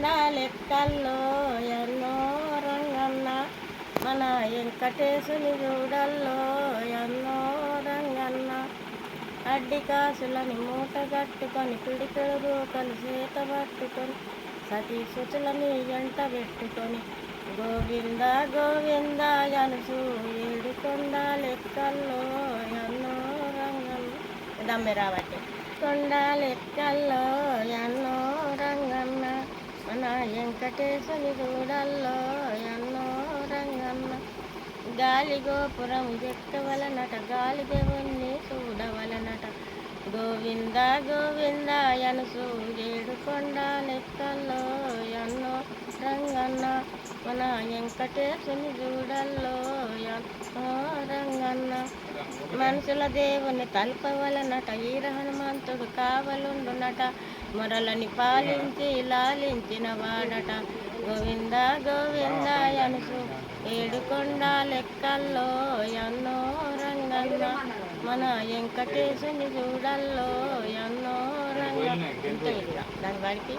గోవింద లెక్కల్లో ఎన్నో రంగన్న. మన వెంకటేశుని చూడల్లో ఎన్నో రంగన్న. అడ్డి కాసులని మూట కట్టుకొని పిడికెడు రూకలు చేత పట్టుకొని సతీ శుచులని ఎంట పెట్టుకొని గోవింద గోవింద అనుసు ఏడుకొండ లెక్కల్లో ఎన్నో రంగన్న. దమ్మె రాబట్టి కొండ లెక్కల్లో ఎన్నో వెంకటేశుని చూడల్లో ఎన్నో రంగన్న. గాలి గోపురం ఎక్కవలనట గాలి దేవుణ్ణి చూడవలనట. గోవింద గోవింద ఎనుసు ఏడు కొండ లెక్కల్లో ఎన్నో రంగన్న. మన వెంకటేశుని చూడల్లో ఎన్నో మనుషుల దేవుని తలుపవలనట ఈర హనుమంతుడు కావలుండునట మొరలని పాలించి లాలించిన వాడట. గోవింద గోవింద అనుసు ఏడుకొండ లెక్కల్లో ఎన్నో రంగన్న. మన వెంకటేశుని చూడల్లో ఎన్నో రంగ దాని వాడికి